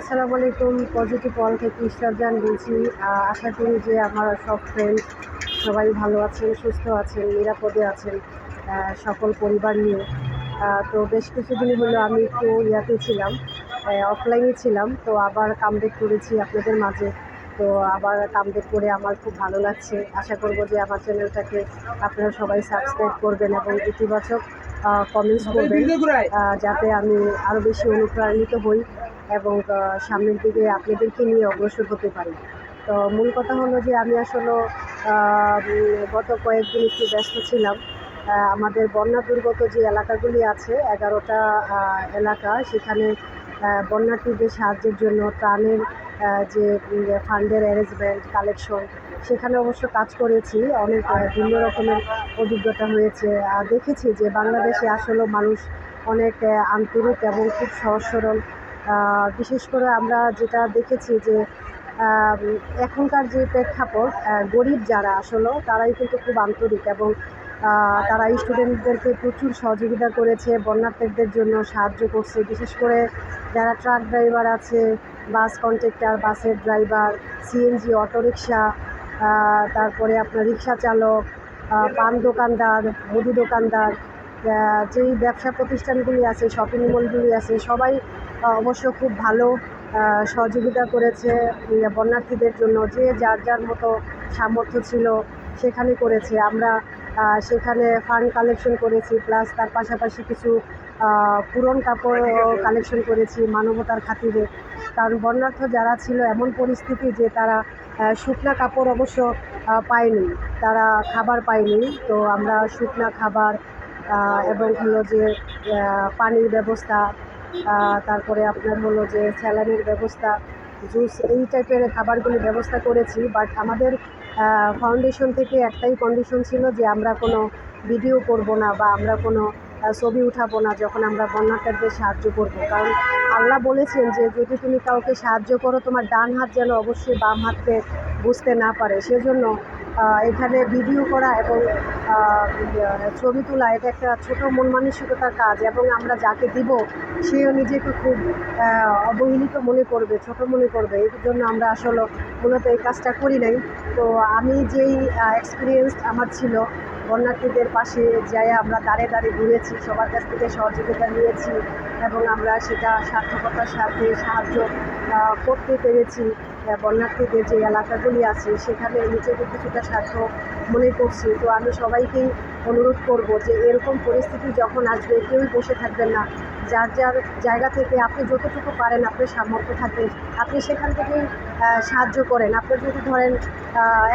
আসসালামু আলাইকুম positive all থেকে ইস্টারজান বলছি। আশা করি যে আমার সব ফ্রেন্ড সবাই ভালো আছেন সুস্থ আছেন নিরাপদে আছেন সকল পরিবার নিয়ে। তো বেশ কিছুদিন হলো আমি একটু ইয়াতে ছিলাম অফলাইনে ছিলাম তো আবার কামব্যাক করেছি আপনাদের মাঝে। তো আবার কামব্যাক করে আমার খুব ভালো লাগছে। আশা করব যে আমার চ্যানেলটাকে আপনারা সবাই সাবস্ক্রাইব করবেন এবং ইতিবাচক কমেন্টস করবেন যাতে আমি আরও বেশি অনুপ্রাণিত হই। এবং সামনের দিকে আপনাদেরকে নিয়ে অগ্রসর হতে পারি। তো মূল কথা হলো যে আমি আসলে গত কয়েকদিন একটু ব্যস্ত ছিলাম। আমাদের বন্যা দুর্গত যে এলাকাগুলি আছে, এগারোটা এলাকা, সেখানে বন্যার্থীদের সাহায্যের জন্য ত্রাণের যে ফান্ডের অ্যারেঞ্জমেন্ট কালেকশন সেখানে অবশ্য কাজ করেছি। অনেক ভিন্ন রকমের অভিজ্ঞতা হয়েছে। দেখেছি যে বাংলাদেশে আসলে মানুষ অনেক আন্তরিক এবং খুব সহজ সরল বিশেষ করে আমরা যেটা দেখেছি যে এখনকার যে প্রেক্ষাপট গরিব যারা আসলে, তারাই কিন্তু খুব আন্তরিক এবং তারা স্টুডেন্টদেরকে প্রচুর সহযোগিতা করেছে বন্যার্থীদের জন্য সাহায্য করছে। বিশেষ করে যারা ট্রাক ড্রাইভার আছে বাস কন্ট্রাক্টর বাসের ড্রাইভার সিএনজি অটোরিকশা তারপরে আপনার রিক্সা চালক পান দোকানদার, মুদি দোকানদার যেই ব্যবসা প্রতিষ্ঠানগুলি আছে শপিং মলগুলি আছে, সবাই অবশ্য খুব ভালো সহযোগিতা করেছে বন্যার্থীদের জন্য, যে যার যার মতো সামর্থ্য ছিল সেখানে করেছে। আমরা সেখানে ফান্ড কালেকশন করেছি প্লাস তার পাশাপাশি কিছু পুরন কাপড় কালেকশন করেছি মানবতার খাতিরে। কারণ বন্যার্থ যারা ছিল এমন পরিস্থিতি যে তারা শুকনা কাপড় অবশ্য পায়নি, তারা খাবার পায়নি। তো আমরা শুকনা খাবার এবং হলো যে পানির ব্যবস্থা তারপরে আপনার হলো যে স্যালারির ব্যবস্থা, জুস, এই টাইপের খাবারগুলি ব্যবস্থা করেছি। বাট আমাদের ফাউন্ডেশন থেকে একটাই কন্ডিশন ছিল যে, আমরা কোনো ভিডিও করব না বা আমরা কোনো ছবি উঠাবো না যখন আমরা বন্যার্থীদের সাহায্য করব। কারণ আল্লাহ বলেছেন যে, যদি তুমি কাউকে সাহায্য করো, তোমার ডান হাত যেন অবশ্যই বাম হাতকে বুঝতে না পারে। সেজন্য এখানে ভিডিও করা এবং ছবি তোলা, এটা একটা ছোট মন মানসিকতার কাজ এবং আমরা যাকে দিব, সেও নিজেকে খুব অবহেলিত মনে করবে, ছোট মনে করবে। এর জন্য আমরা আসলে মূলত এই কাজটা করি নাই। তো আমি যেই এক্সপিরিয়েন্স আমার ছিল বন্যার্থীদের পাশে যাই আমরা দাঁড়ে দাঁড়িয়ে ঘুরেছি, সবার কাছ থেকে সহযোগিতা নিয়েছি এবং আমরা সেটা সার্থকতার সাথে সাহায্য করতে পেরেছি। বন্যার্থীদের যে এলাকাগুলি আছে সেখানে নিজেকে কিছুটা স্বার্থ মনে করছি। তো আমি সবাইকেই অনুরোধ করব যে এরকম পরিস্থিতি যখন আসবে কেউই বসে থাকবেন না। যার যার জায়গা থেকে আপনি যতটুকু পারেন আপনার সামর্থ্য থাকে আপনি সেখান আহ, সাহায্য করেন। আপনার যদি ধরেন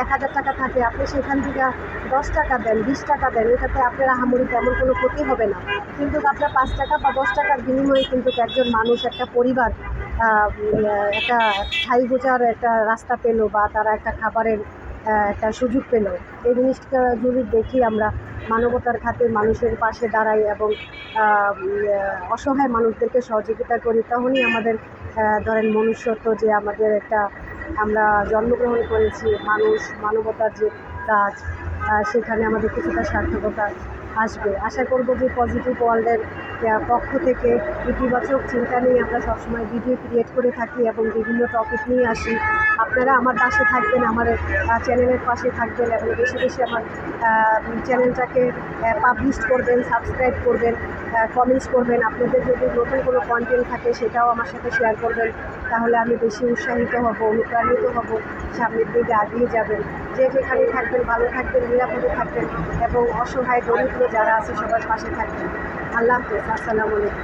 এক হাজার টাকা থাকে আপনি সেখান থেকে দশ টাকা দেন বিশ টাকা দেন এটাতে আপনার আহামরি তেমন কোনো ক্ষতি হবে না। কিন্তু আপনার পাঁচ টাকা বা দশ টাকার বিনিময়ে কিন্তু একজন মানুষ একটা পরিবার একটা ঠাই গোজার একটা রাস্তা পেল বা তারা একটা খাবারের একটা সুযোগ পেল। এই জিনিসটা যদি দেখি আমরা, মানবতার খাতে মানুষের পাশে দাঁড়াই এবং অসহায় মানুষদেরকে সহযোগিতা করি, তখনই আমাদের ধরেন মনুষ্যত্ব যে আমাদের একটা আমরা জন্মগ্রহণ করেছি, মানুষ, মানবতার যে কাজ সেখানে আমাদের কিছুটা সার্থকতা আসবে। আশা করব যে পজিটিভ ওয়ার্ল্ডের পক্ষ থেকে ইতিবাচক চিন্তা নিয়ে আমরা সবসময় ভিডিও ক্রিয়েট করে থাকি এবং বিভিন্ন টপিক নিয়ে আসি। আপনারা আমার পাশে থাকবেন, আমার চ্যানেলের পাশে থাকবেন এবং বেশি বেশি আমার চ্যানেলটাকে পাবলিশ করবেন সাবস্ক্রাইব করবেন কমেন্টস করবেন। আপনাদের যদি নতুন কোনো কন্টেন্ট থাকে সেটাও আমার সাথে শেয়ার করবেন। তাহলে আমি বেশি উৎসাহিত হব, অনুপ্রাণিত হব, সামনের দিকে এগিয়ে যাবেন। যে যেখানে থাকবেন, ভালো থাকবেন, নিরাপদে থাকবেন এবং অসহায় দরিদ্র যারা আছে সবার পাশে থাকবেন। আল্লাহ হাফেজ আসসালামু আলাইকুম